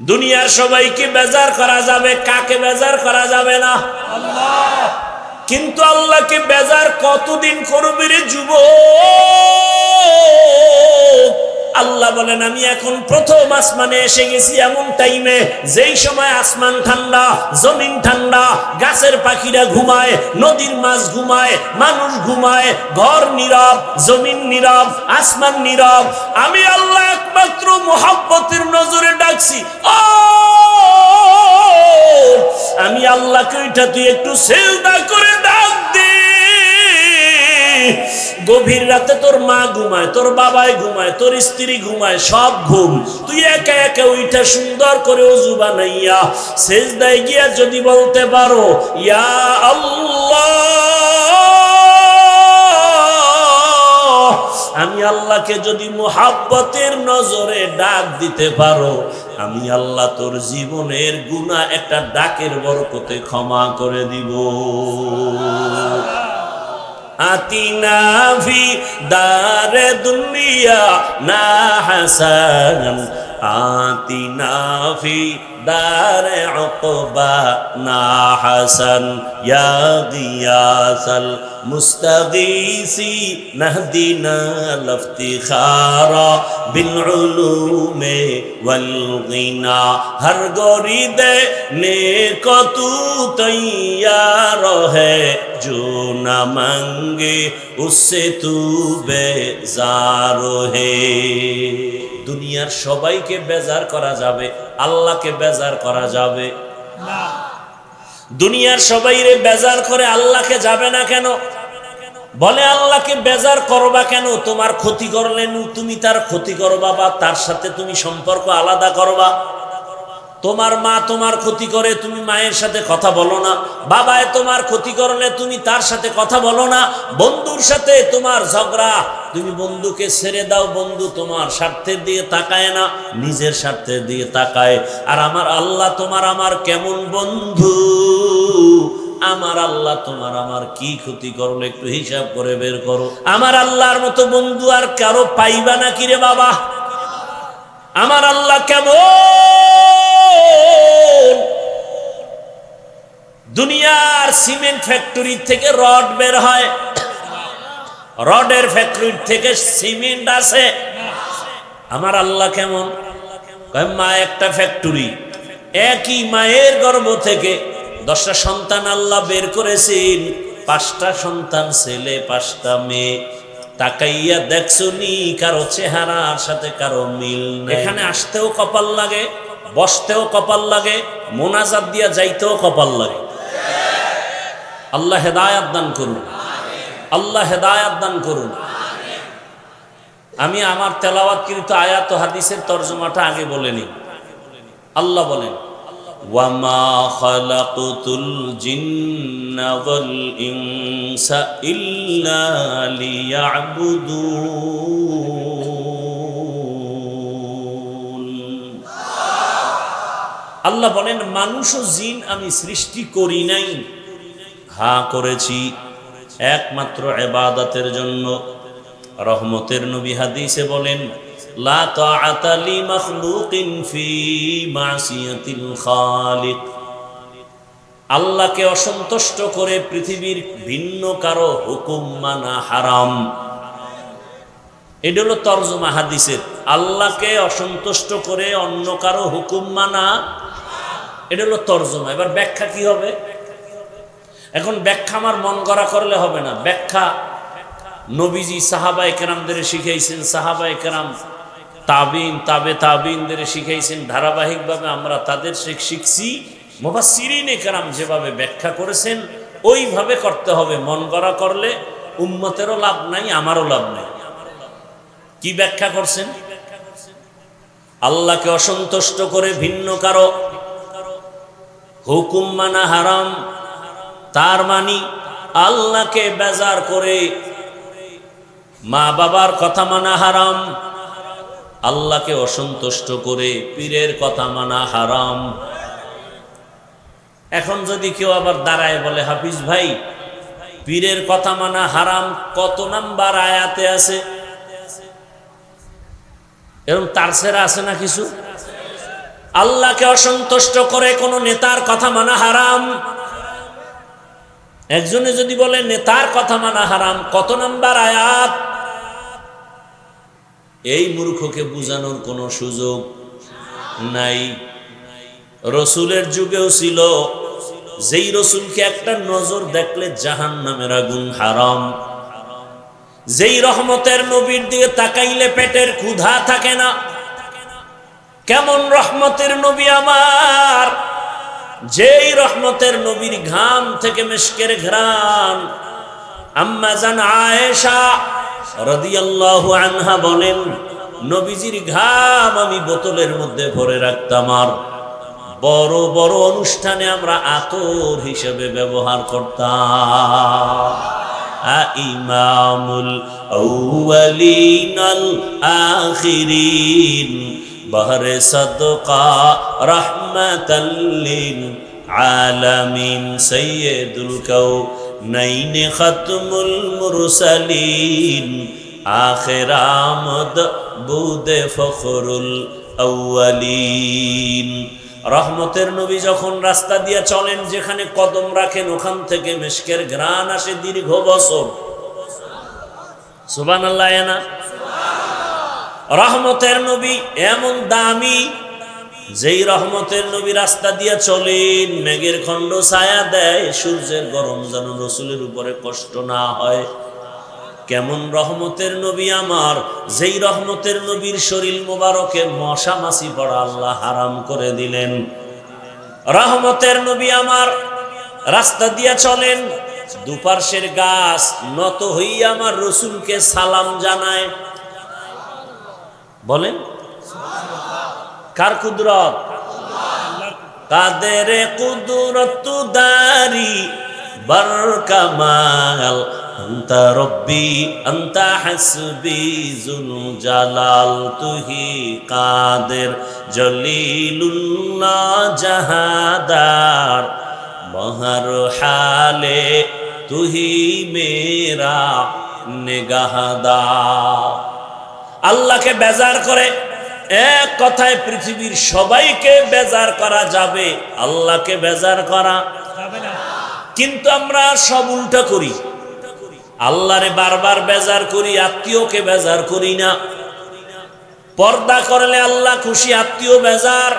দুনিয়ার সবাইকে বেজার করা যাবে, কাকে বেজার করা যাবে না? কিন্তু আল্লাহকে বেজার কতদিন করবে রে যুব আল্লাহ বলেন, আমি এখন প্রথম আসমানে এসে গেছি এমন টাইমে যেই সময় আসমান ঠান্ডা, জমিন ঠান্ডা, গাছের পাখিরা ঘুমায়, নদীর মাছ ঘুমায়, মানুষ ঘুমায়, ঘর নীরব, জমিন নীরব, আসমান নীরব। আমি আল্লাহ একমাত্র মোহাব্বতের নজরে ডাকছি, ও! আমি আল্লাহকে ওইটা তুই একটু সেলদা করে ডাক দে। গভীর রাতে তোর মা ঘুমায়, তোর বাবাই ঘুমায়, তোর স্ত্রী ঘুমায়, সব ঘুম। তুই একা একা ওইটা সুন্দর করে অজু বানাইয়া সেজদায় গিয়া যদি বলতে পারো, ইয়া আমি আল্লাহকে যদি মোহাব্বতের নজরে ডাক দিতে পারো, আমি আল্লাহ তোর জীবনের গুণা একটা ডাকের বরকতে ক্ষমা করে দিব। আতিনা ফি দারে দুনিয়া না হাসান। আতিনা ফি দারে উকবা না হাসান ইয়া গিয়াসাল মুস্তাগীসি নাহদিনা লফতিখারা বিল উলুমে ওয়াল গিনা হর গরিদে নেক তু তৈয়ার है जो न मांगे उससे तू बेजार है দুনিয়ার সবাইকে বেজার করা যাবে আল্লাহকে বেজার করা যাবে। দুনিয়ার সবাই রে বেজার করে আল্লাহকে যাবে না কেন? বলে, আল্লাহকে বেজার করবা কেন? তোমার ক্ষতি করলেন তুমি তার ক্ষতি করবা বা তার সাথে তুমি সম্পর্ক আলাদা করবা। তোমার মা তোমার ক্ষতি করে, তুমি মায়ের সাথে কথা বলো না। বাবায় তোমার ক্ষতি করলে তুমি তার সাথে কথা বলো না। বন্ধুর সাথে তোমার ঝগড়া, তুমি বন্ধুকে ছেড়ে দাও, বন্ধু তোমার স্বার্থের দিয়ে তাকায় না, নিজের স্বার্থের দিয়ে তাকায়। আর আমার আল্লাহ তোমার আমার কেমন বন্ধু? আমার আল্লাহ তোমার আমার কি ক্ষতি করল একটু হিসাব করে বের করো। আমার আল্লাহর মতো বন্ধু আর কারও পাইবা না কিরে বাবা? আমার আল্লাহ কেমন? দুনিয়ার সিমেন্ট ফ্যাক্টরি থেকে রড বের হয়। রডের ফ্যাক্টরি থেকে সিমেন্ট আছে আমার আল্লাহ কেমন? মা, একটা ফ্যাক্টরি। একই মায়ের গর্ভ থেকে দশটা সন্তান আল্লাহ বের করেছেন, পাঁচটা সন্তান ছেলে, পাঁচটা মেয়ে। তাকাইয়া দেখছ নি কারও চেহারার সাথে কারও মিল এখানে আসতেও কপাল লাগে, বসতেও কপাল লাগে, মোনাজাত দিয়া যাইতেও কপাল লাগে। আল্লাহ হেদায়াত দান করুন। আল্লাহ হেদায়াত দান করুন। আমি আমার তেলাওয়াত তেলাওয়াতকৃত আয়াত হাদিসের তর্জমাটা আগে বলে বলেনি আল্লাহ বলেন খালাকুতুল জিন্না ওয়াল ইনসা ইল্লা লিয়াবুদুন আল্লাহ বলেন, মানুষ ও জিন আমি সৃষ্টি করি নাই। হা, করেছি। একমাত্র এবাদতের জন্য। রহমতের নবী হাদিসে বলেন লা তাআতা লি মাখলুকিন ফি মাসিয়াতিল আল্লাহকে অসন্তুষ্ট করে পৃথিবীর ভিন্ন কারও হুকুম মানা হারাম। এটা হলো তর্জমা হাদিসের। আল্লাহকে অসন্তুষ্ট করে অন্য কারও হুকুম মানা এটা হলো তর্জমা। এবার ব্যাখ্যা কি হবে? এখন ব্যাখ্যা আমার মন গড়া করলে হবে না। ব্যাখ্যা নবীজি সাহাবা একরামদের শিখাইছেন। সাহাবা একরাম তাবিন, তাবে তাবিনদের শিখাইছেন। ধারাবাহিকভাবে আমরা তাদের শিখ শিখছি। মোবাসিরিন একরাম যেভাবে ব্যাখ্যা করেছেন, ওইভাবে করতে হবে। মন গড়া করলে উম্মতেরও লাভ নাই, আমারও লাভ নাই। কি ব্যাখ্যা করছেন? আল্লাহকে অসন্তুষ্ট করে ভিন্ন কারও হুকুম মানা হারাম। তার মানি আল্লাহকে বেজার করে মা বাবার কথা মানা হারাম। আল্লাহকে অসন্তুষ্ট করে পীরের কথা মানা হারাম। এখন যদি কেউ আবার দাঁড়ায় বলে, হাফিজ ভাই, পীরের কথা মানা হারাম, কত নাম্বার আয়াতে আছে? এরকম তার সেরা আছে না কিছু? আল্লাহকে অসন্তুষ্ট করে কোনো নেতার কথা মানা হারাম। একজনে যদি বলে, নেতার কথা মানা হারাম, কত নাম্বার আয়াত? এই মূর্খকে বুঝানোর কোনো সুযোগ নাই। রসুলের যুগেও ছিল, যেই রসুলকে একটা নজর দেখলে জাহান নামের আগুন হারাম। যেই রহমতের নবীর দিকে তাকাইলে পেটের ক্ষুধা থাকে না। কেমন রহমতের নবী আমার, যেই রহমতের নবীর ঘাম থেকে মেশকের ঘ্রাণ। আম্মা জান আয়েশা রাদিয়াল্লাহু আনহা বলেন, নবীজির ঘাম আমি বোতলের মধ্যে ভরে রাখতাম আর বড় বড় অনুষ্ঠানে আমরা আতর হিসেবে ব্যবহার করতাম। ইমামুল আউয়ালিনাল আখিরিন, বহরে সদকা রহমাতাল্লিল আলামিন, সৈয়দুল কৌ নৈন খতমুল মুরসালিন আখের আমদ বুদে ফখরুল আউয়ালিন রহমতের নবী যখন রাস্তা দিয়ে চলেন, যেখানে কদম রাখেন, ওখান থেকে মেশকের গ্রান আসে দীর্ঘ বছর। সুবান আল্লাহ রহমতের নবী এমন দামি যেই রহমতের নবী রাস্তা দিয়ে চলেন, মেঘের খণ্ড ছায়া দেয়, সূর্যের গরম যেন রসুলের উপরে কষ্ট না হয়। কেমন রহমতের নবী আমার, যেই রহমতের নবীর শরীর মোবারকে মশা মাসি পড়া আল্লাহ হারাম করে দিলেন। রহমতের নবী আমার, রাস্তা দিয়া চলেন দুপার্শ্বের গাছ নত হইয়া আমার রসুলকে সালাম জানায়। বলেন কার কুদরত কাদের কুদরত দারি বরকামাল أنت ربي أنت حسبي ذو الجلال তুহি কাদের জলিলুল্লাহ জাহাদার মহর হালে তুহি মেরা নিগাহদার আল্লাহকে বেজার করে এক কথায় পৃথিবীর সবাইকে বেজার করা যাবে আল্লাহকে বেজার করা। কিন্তু আমরা সব উল্টা করি। আল্লাহরে বারবার বেজার করি আত্মীয়কে বেজার করি না। পর্দা করলে আল্লাহ খুশি আত্মীয় বেজার।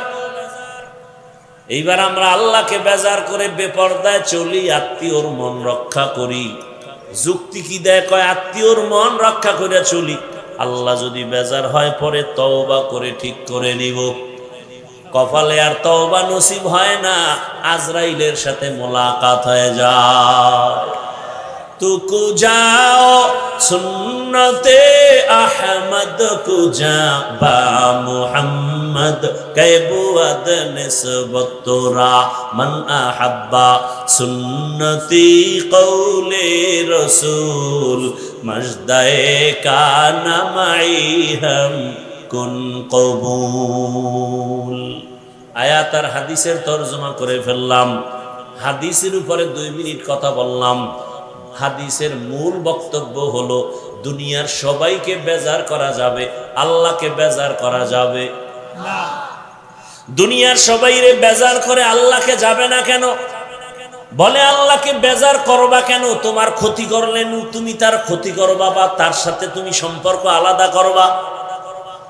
এইবার আমরা আল্লাহকে বেজার করে বেপর্দায় চলি আত্মীয়র মন রক্ষা করি। যুক্তি কি দেয়? কয় আত্মীয়র মন রক্ষা করে চলি। আল্লাহ যদি বেজার হয়, পরে তওবা করে ঠিক করে নিব। কপালে আর তওবা নসিব হয় না, আজরাইলের সাথে মোলাকাত হয়ে যায়। তুকু যাও, সুন্নতে আহমদ কুজা বা মুহাম্মদ কেবুয়াদ নিসবতরা মান আহাব্বা সুন্নতি কৌলে রসুল, মজদায়ে কানা মাই হম কুন কবুল। আয়াত আর হাদিসের তর্জমা করে ফেললাম, হাদিসের উপরে দুই মিনিট কথা বললাম। হাদিসের মূল বক্তব্য হলো, দুনিয়ার সবাইকে বেজার করা যাবে, আল্লাহকে বেজার করা যাবে। দুনিয়ার সবাই রে বেজার করে আল্লাহকে যাবে না কেন? বলে, আল্লাহকে বেজার করবা কেন? তোমার ক্ষতি করলেন তুমি তার ক্ষতি করবা বা তার সাথে তুমি সম্পর্ক আলাদা করবা।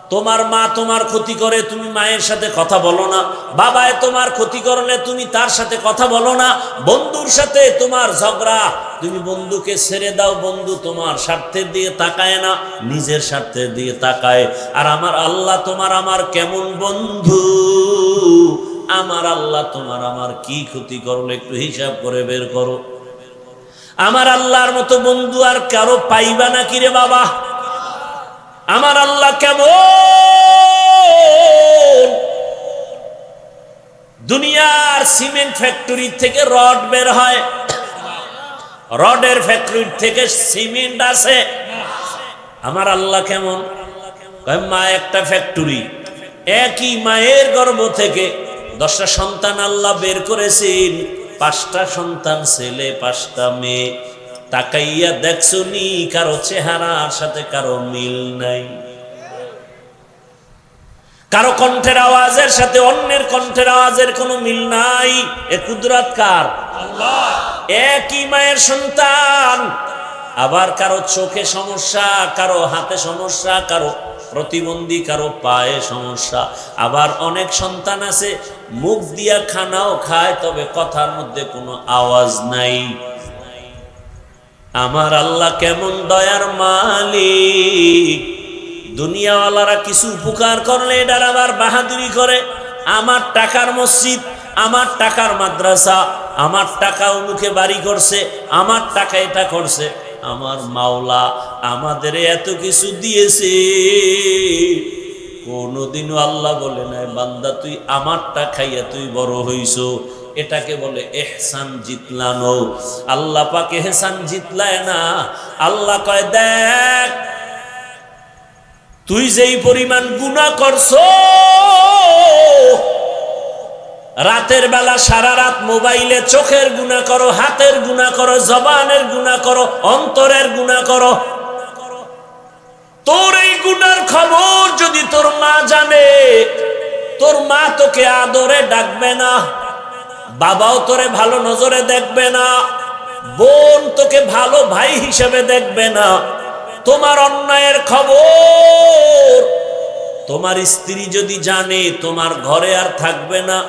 তোমার মা তোমার ক্ষতি করে, তুমি মায়ের সাথে কথা বলো না। বাবায় তোমার ক্ষতি করলে তুমি তার সাথে কথা বলো না। বন্ধুর সাথে তোমার ঝগড়া, তুমি বন্ধুকে ছেড়ে দাও, বন্ধু তোমার স্বার্থের দিয়ে তাকায় না, নিজের স্বার্থের দিয়ে তাকায়। আর আমার আল্লাহ তোমার আমার কেমন বন্ধু? আমার আল্লাহ তোমার আমার কি ক্ষতি করল একটু হিসাব করে বের করো। আমার আল্লাহর মতো বন্ধু আর কারও পাইবা না কিরে বাবা? আমার আল্লাহ কেমন? দুনিয়ার সিমেন্ট ফ্যাক্টরি থেকে রড বের হয়। রডের ফ্যাক্টরি থেকে সিমেন্ট আসে। আমার আল্লাহ কেমন? মা, একটা ফ্যাক্টরি। একই মায়ের গর্ভ থেকে দশটা সন্তান আল্লাহ বের করেছেন, পাঁচটা সন্তান ছেলে, পাঁচটা মেয়ে। তাকাইয়া দেখছ নি, কারও চেহারার সাথে কারও মিল নাই। কারও কণ্ঠের আওয়াজের সাথে অন্যের কণ্ঠের আওয়াজের কোনো মিল নাই। এ কুদরত কার? একই মায়ের সন্তান। আবার কারও চোখে সমস্যা, কারও হাতে সমস্যা, কারও প্রতিবন্ধী, কারও পায়ে সমস্যা। আবার অনেক সন্তান আছে, মুখ দিয়া খানাও খায়, তবে কথার মধ্যে কোনো আওয়াজ নাই। আমার আল্লাহ কেমন দয়ার মালিক। দুনিয়াওয়ালারা কিছু উপকার করলে এটার আবার বাহাদুরি করে। আমার টাকার মসজিদ, আমার টাকার মাদ্রাসা, আমার টাকা মুখে বাড়ি করছে, আমার টাকা এটা করছে। আমার মাওলা আমাদের এত কিছু দিয়েছে। কোনোদিনও আল্লাহ বলে নাই, বান্দা তুই আমারটা খাইয়া তুই বড় হইছো। এটাকে বলে এহসান জিতলানো। আল্লাহ পাক এহসান জিতলায় না। আল্লাহ কয়, দেখ, তুই যেই পরিমাণ গুণা করছ, রাতের বেলা সারা রাত মোবাইলে চোখের গুণা করো, হাতের গুণা করো, জবানের গুণা করো, অন্তরের গুণা করো। তোর এই গুনার খবর যদি তোর মা জানে, তোর মা তোকে আদরে ডাকবে না। বাবাও তোরে ভালো নজরে দেখবে না। বোন তোকে ভালো ভাই হিসেবে দেখবে না। তোমার অন্যায়ের খবর। তোমার স্ত্রী যদি জানে, তোমার ঘরে আর থাকবে না।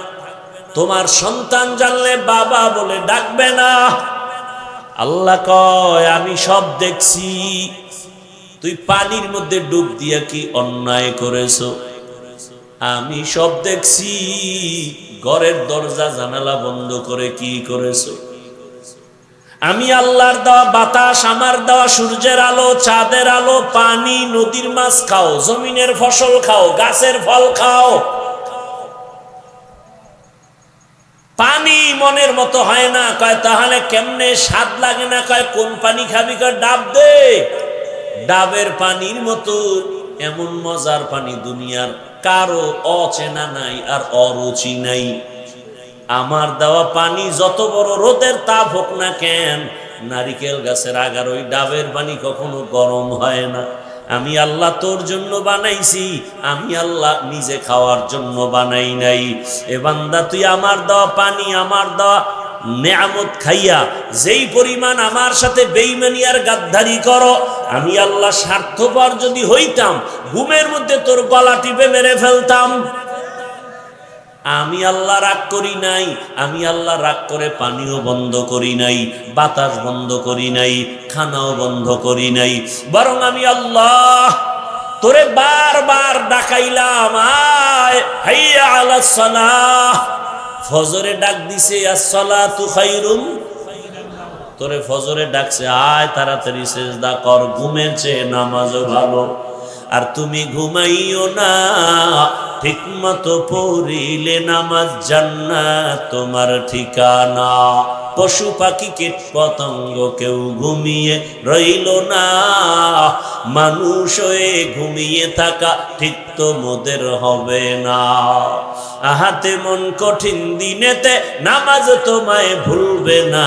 তোমার সন্তান জানলে বাবা বলে ডাকবে না। আল্লাহ কয়, আমি সব দেখছি। তুই পানির মধ্যে ডুব দিয়া কি অন্যায় করেছ? আমি সব দেখছি। ঘরের দরজা জানালা বন্ধ করে কি করেছ? আমি আল্লাহর দেওয়া বাতাস, আমার দেওয়া সূর্যের আলো, চাঁদের আলো, পানি, নদীর মাছ খাও, জমিনের ফসল খাও, গাছের ফল খাও। পানি মনের মতো হয় না, কয় তাহলে কেমনে স্বাদ লাগে না, কয় কোন পানি খাবি, কয় ডাব দে। ডাবের পানির মতো, এমন মজার পানি দুনিয়ার কারও অচেনা নাই আর অরুচি নাই। আমার দেওয়া পানি যত বড় রোদের তাপ হোক না কেন, নারিকেল গাছের আগার ওই ডাবের পানি কখনো গরম হয় না। আমি আল্লাহ তোর জন্য বানাইছি, আমি আল্লাহ নিজে খাওয়ার জন্য বানাই নাই। এ বান্দা, তুই আমার দেওয়া পানি, আমার দেওয়া নেয়ামত খাইয়া, যেই পরিমাণ আমার সাথে বেইমানি আর গাদ্দারি করো, আমি আল্লাহ স্বার্থপর যদি হইতাম, ঘুমের মধ্যে তোর গলা টিপে মেরে ফেলতাম। আমি আল্লাহ রাগ করি নাই, আমি আল্লাহ রাগ করে পানিও বন্ধ করি নাই, বাতাস বন্ধ করি নাই, খানাও বন্ধ করি নাই। বরং আমি আল্লাহ তোরে বারবার ডাকাইলাম, আয়, হাইয়া আলা সালাহ। ফজরে ডাক দিছে তোরে ফজরে ডাকছে, আয় তাড়াতাড়ি সেজদা কর, ঘুমের চেয়ে নামাজও ভালো। আর তুমি ঘুমাইও না, ঠিক মতো পড়িলে নামাজ জান্নাত তোমার ঠিকানা। পশু পাখি কীট পতঙ্গ কেউ ঘুমিয়ে রইল না। মানুষ হয়ে ঘুমিয়ে থাকা ঠিক তো মোদের হবে না। আহাতে মন কঠিন দিনেতে নামাজ তোমায় ভুলবে না।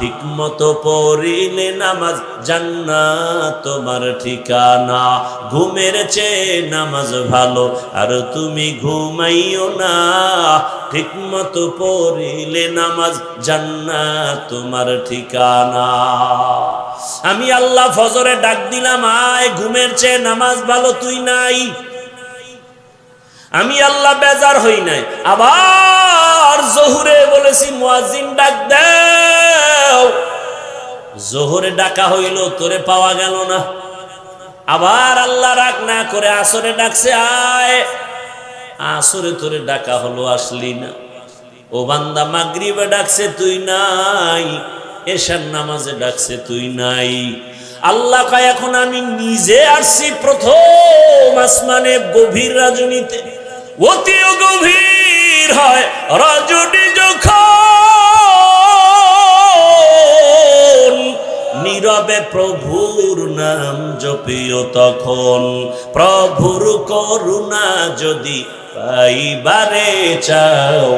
ঠিক মতো পড়িলে নামাজ জান্নাত তোমার ঠিকানা। ঘুমের চেয়ে নামাজ ভালো, আর তুমি ঘুমাইও না। ঠিক মতো পড়িলে নামাজ জান্নাত তোমার ঠিকানা। আমি আল্লাহ ফজরে ডাক দিলাম, আয়, ঘুমের চেয়ে নামাজ ভালো, তুই নাই? আমি আল্লাহ বেজার হই নাই। আবার জহুরে বলেছি মুয়াজিন ডাক দাও। জোহরে ডাকা হইল, তোরে পাওয়া গেল না। আবার আল্লাহ রাগ না করে আসরে ডাকছে, আয়। আসরে তোরে ডাকা হলো, আসলি না। ও বান্দা মাগরিবে ডাকছে, তুই নাই। এশার নামাজে ডাকছে, তুই নাই। আল্লাহ কয়, এখন আমি নিজে আসছি প্রথম আসমানে গভীর রাজনীতে অতি গভীর হয় রজনী যখন নীরবে প্রভুর নাম জপিও তখন প্রভুর করুণা যদি পাইবারে চাও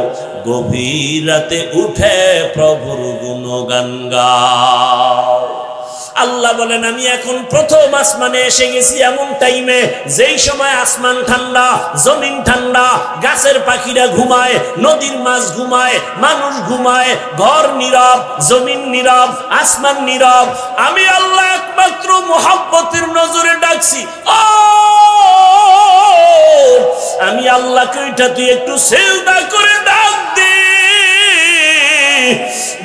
গভীর রাতে উঠে প্রভুর গুণগান গাও। আল্লাহ বলেন, আমি এখন প্রথম আসমানে এসে গেছি এমন টাইমে, যেই সময় আসমান ঠান্ডা, জমিন ঠান্ডা, গাছের পাখিরা ঘুমায়, নদীর মাছ ঘুমায়, মানুষ ঘুমায়, ঘর নীরব, জমিন নীরব, আসমান নীরব। আমি আল্লাহ একমাত্র মোহাব্বতের নজরে ডাকছি, ও! আমি আল্লাহকে ওইটা তুই একটু সেলদা করে ডাক দে।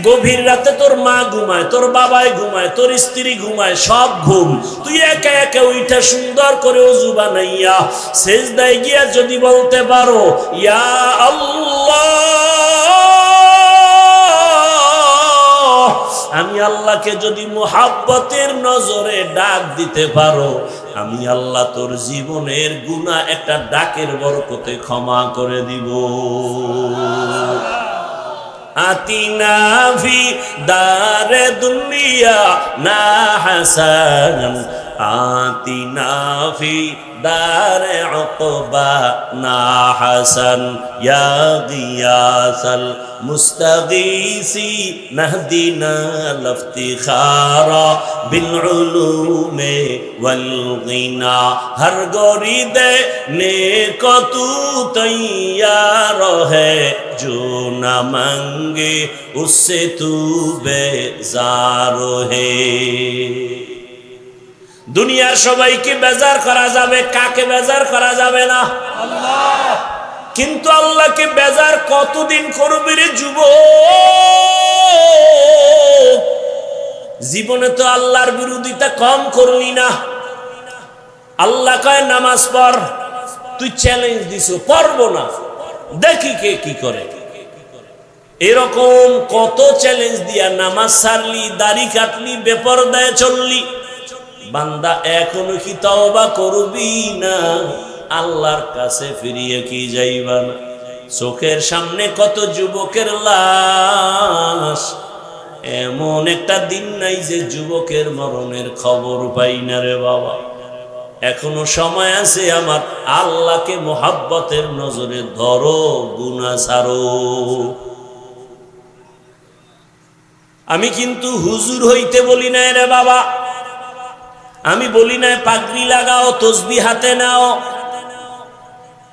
গভীর রাতে তোর মা ঘুমায়, তোর বাবাই ঘুমায়, তোর স্ত্রী ঘুমায়, সব ঘুম। তুই একা একা ওইটা সুন্দর করে অজু বানাইয়া সেজদায় গিয়া যদি বলতে পারো, ইয়া আল্লাহ আমি আল্লাহকে যদি মোহাব্বতের নজরে ডাক দিতে পারো, আমি আল্লাহ তোর জীবনের গুণা একটা ডাকের বরকতে ক্ষমা করে দিব। আতিনা ফি দারে দুনিয়া না হাসান। آتنا فی دار عقبا نا حسن یا غیاس المستغیسی لفت خارا بالعلوم والغنا ہر گوری دے کو تو تیار ہے جو نہ منگے اس سے تو بے زارو ہے দুনিয়ার সবাইকে বেজার করা যাবে, কাকে বেজার করা যাবে না? কিন্তু আল্লাহকে বেজার কতদিন করবি রে যুব জীবনে তো আল্লাহর বিরোধিতা কম করলি না। আল্লাহ কয়, নামাজ পড়, তুই চ্যালেঞ্জ দিছ, পড়ব না। দেখি কে কি করে। এরকম কত চ্যালেঞ্জ দিয়া নামাজ সারলি, দাড়ি কাটলি, বেপরদায় চললি। বান্দা এখনও কি তওবা করবি না? আল্লাহর কাছে ফিরিয়ে কি যাইবা না? চোখের সামনে কত যুবকের লাশ? এমন একটা দিন নাই যে যুবকের মরণের খবর পাই না রে বাবা। এখনও সময় আছে আমার আল্লাহকে মোহাব্বতের নজরে ধরো গুনা সারো আমি কিন্তু হুজুর হইতে বলি না রে বাবা। আমি বলি না, পাগড়ি লাগাও, তসবি হাতে নাও।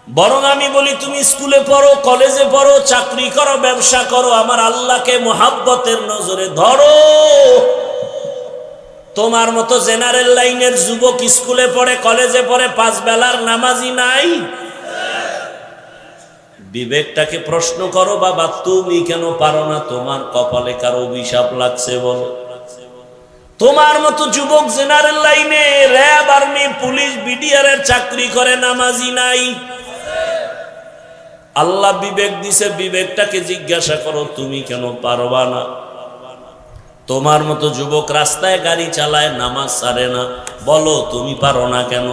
বরং আমি বলি, তুমি স্কুলে পড়ো, কলেজে পড়ো, চাকরি করো, ব্যবসা করো, আমার আল্লাহকে মোহাব্বতের নজরে ধরো। তোমার মতো জেনারেল লাইনের যুবক স্কুলে পড়ে, কলেজে পড়ে, পাঁচ বেলার নামাজি নাই? বিবেকটাকে প্রশ্ন করো, বাবা, তুমি কেন পারো না? তোমার কপালে কারও অভিশাপ লাগছে বলো। তোমার মতো যুবক জেনারেল লাইনে, র্যাব আর্মি, পুলিশ, বিডিআর এর চাকরি করে নামাজি নাই। আল্লাহ বিবেক দিছে, বিবেকটাকে জিজ্ঞাসা করো, তুমি কেন পারবা না? তোমার মতো যুবক রাস্তায় গাড়ি চালায়, নামাজ সারে না। বলো, তুমি পারো না কেন?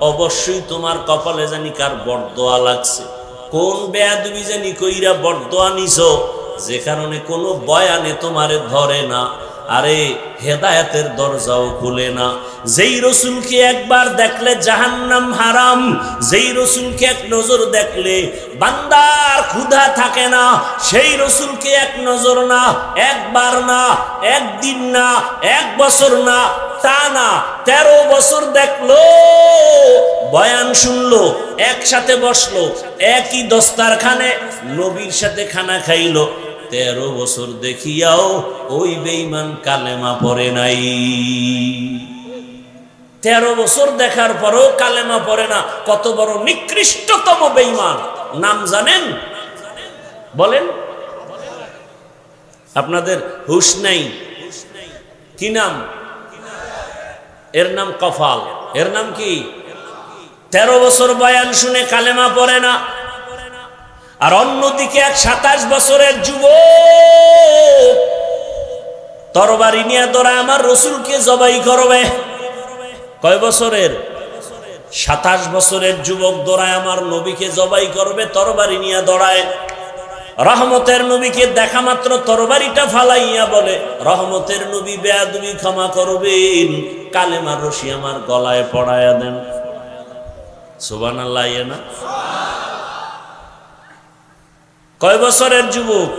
অবশ্যই তোমার কপালে জানি কার বরদোয়া লাগছে। কোন বেয়াদবি জানি কইরা বরদোয়া নিছ, যে কারণে কোনো বয়ানে তোমারে ধরে না। আরে হেদায়েতের দরজাও খুলে না। যেই রসুলকে একবার দেখলে জাহান্নাম হারাম, যেই রসুলকে এক নজর দেখলে বান্দার ক্ষুধা থাকে না, সেই রসুলকে এক নজর না, একবার না, একদিন না, এক বছর না, তা না, তেরো বছর দেখল, বয়ান শুনলো, একসাথে বসল, একই দস্তারখানে, নবীর সাথে খানা খাইলো। তেরো বছর দেখিয়াও ওই বেইমান কালেমা পড়ে নাই। তেরো বছর দেখার পরও কালেমা পড়ে না। কত বড় নিকৃষ্টতম বেইমান নাম জানেন? বলেন। আপনাদের হুশ নাই। কি নাম? এর নাম কফাল। এর নাম কি? তেরো বছর বয়ান শুনে কালেমা পড়ে না। আর অন্যদিকে এক সাতাশ বছরের যুব তরবারি নিয়ে ধরা আমার রসুলকে জবাই করবে। কয় বছরের? সাতাশ বছরের যুবক দৌড়ায়, আমার নবীকে জবাই করবে। তরবারি নিয়ে দৌড়ায়। রহমতের নবীকে দেখা মাত্র তরবারিটা ফালাইয়া বলে, রহমতের নবী বেয়াদবি ক্ষমা করবেন, কালেমার রশি আমার গলায় পড়ায়া দেন। সুবান আল্লাহ ইয়ে না? কয় বছরের যুবক?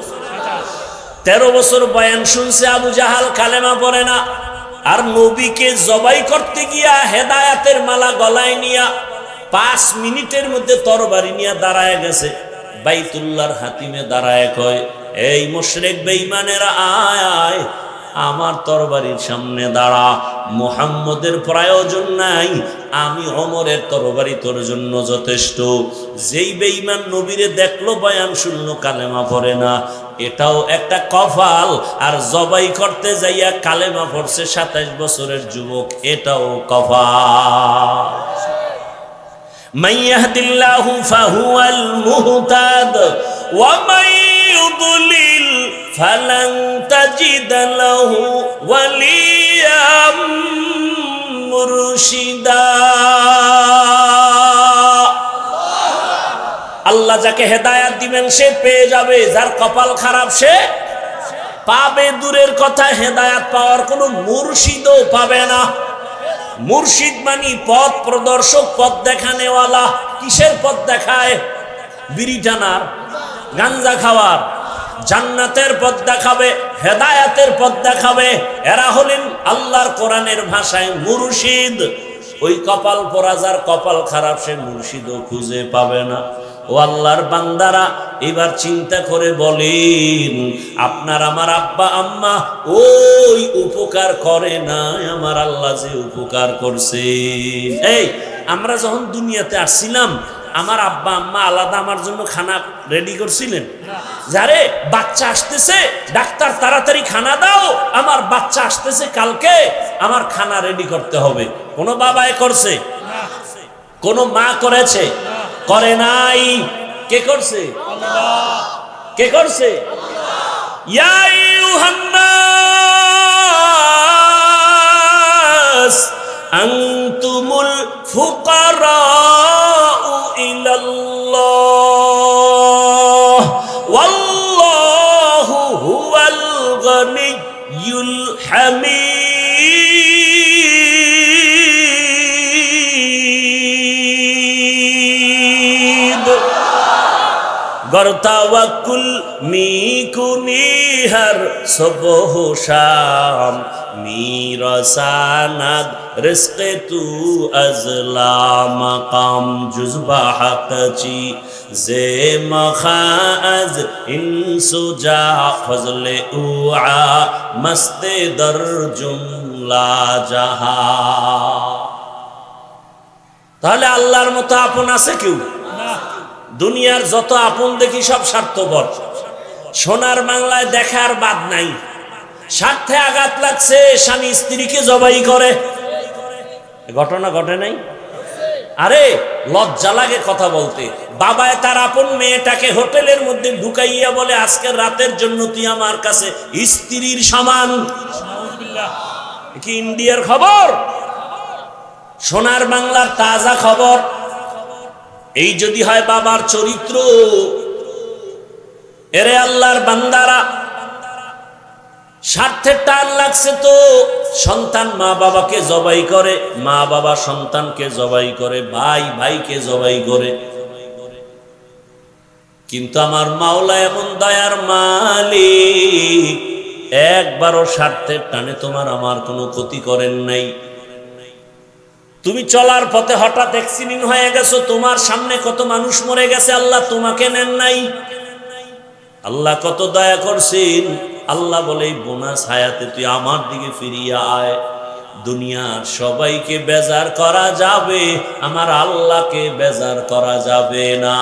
তেরো বছর বয়ান শুনছে আবু জাহাল, কালেমা পড়ে না। আর নবীকে জবাই করতে গিয়া হেদায়াতের মালা গলায় নিয়া পাঁচ মিনিটের মধ্যে তরবারি নিয়ে দাঁড়ায় গেছে। বাইতুল্লার হাতিমে দাঁড়ায় কয়, এই মোশরেক বেঈমানেরা, আয় আয় আমার তরবারির সামনে দাঁড়া। মোহাম্মদের প্রয়োজন নাই। আমি অমরের তরবারি তোর জন্য যথেষ্ট। যেই বেইমান নবীরে দেখল, বয়ান শূন্য কালেমা পরে না। এটাও একটা কফাল। আর জবাই করতে যাইয়া কালেমা পড়ছে সাতাইশ বছরের যুবক। এটাও কফাল। মাইয়াহদিল্লাহু ফাহুয়াল মুহতাদ ওয়া মাইয়ুদলি فلن تجد له وليا مرشدا আল্লাহ যাকে হেদায়াত দিবেন সে পেয়ে যাবে যার কপাল খারাপ সে পাবে দূরের কথা হেদায়াত পাওয়ার কোনো মুর্শিদও পাবে না মুর্শিদ মানি পথ প্রদর্শক পথ দেখানেওয়ালা কিসের পথ দেখায় বিড়ি টানার গাঞ্জা খাওয়ার জান্নাতের পথ দেখাবে, হেদায়াতের পথ দেখাবে। এরা হলেন আল্লাহর কোরআনের ভাষায় মুর্শিদ। ওই কপাল পরাজার কপাল খারাপ, সে মুর্শিদও খুঁজে পাবে না। ও আল্লাহর বান্দারা, এবার চিন্তা করে বলেন, আপনার আমার আব্বা, আম্মা ওই উপকার করে না আমার আল্লাহ যে উপকার করছে। এই, আমরা যখন দুনিয়াতে আসছিলাম আমার আব্বা, আম্মা আলাদা আমার জন্য খানা রেডি করছিলেন। যারে বাচ্চা আসতেছে, ডাক্তার তাড়াতাড়ি খানা দাও, আমার বাচ্চা আসতেছে কালকে, আমার খানা রেডি করতে হবে। কোনো বাবায় করছে? কোনো মা করেছে? করে নাই। কে করছে? কে করছে? ইয়া আইয়ুহান্নাস আনতুমুল ফুকারাউ ইলাল্লাহ। ওয়াল্লাহু হুয়াল গনিয়ুল হামিদ। গরতাওয়াকুল মিকুনিহার সবহ শাম মিরসানাদ রিজকে তু আজলা জুজবা হাকচি জে মখাজ ইনসুজা ফজলে উআ মস্তে দর জুমলা জাহা। তাহলে আল্লাহর মতো আপন আছে কেউ? দুনিয়ার যত আপন দেখি সব স্বার্থপর। সোনার বাংলায় দেখার বাদ নাই। স্বার্থে আঘাত লাগছে, স্বামী স্ত্রীকে জবাই করে। ঘটনা ঘটে নাই? আরে, লজ্জা লাগে কথা বলতে। বাবায় তার আপন মেয়েটাকে হোটেলের মধ্যে ঢুকাইয়া বলে, আজকের রাতের জন্য তুই আমার কাছে স্ত্রীর সমান। কি ইন্ডিয়ার খবর? সোনার বাংলার তাজা খবর। এই যদি হয় বাবার চরিত্র, এরে আল্লাহর বান্দারা স্বার্থের টান লাগছে তো। সন্তান মা বাবাকে জবাই করে মা বাবা সন্তানকে জবাই করে, ভাই ভাইকে জবাই করে। কিন্তু আমার মাওলা এমন দয়ার মালিক, একবারও স্বার্থের টানে তোমার আমার কোনো ক্ষতি করেন নাই। তুমি চলার পথে হঠাৎ অ্যাক্সিডেন্ট হয়ে গেছো, তোমার সামনে কত মানুষ মরে গেছে, আল্লাহ তোমাকে নেন নাই। আল্লাহ কত দয়া করছেন। আল্লাহ বলে বোনাস হায়াতে তুই আমার দিকে ফিরিয়ে আয়। দুনিয়ার সবাইকে বেজার করা যাবে, আমার আল্লাহকে বেজার করা যাবে না।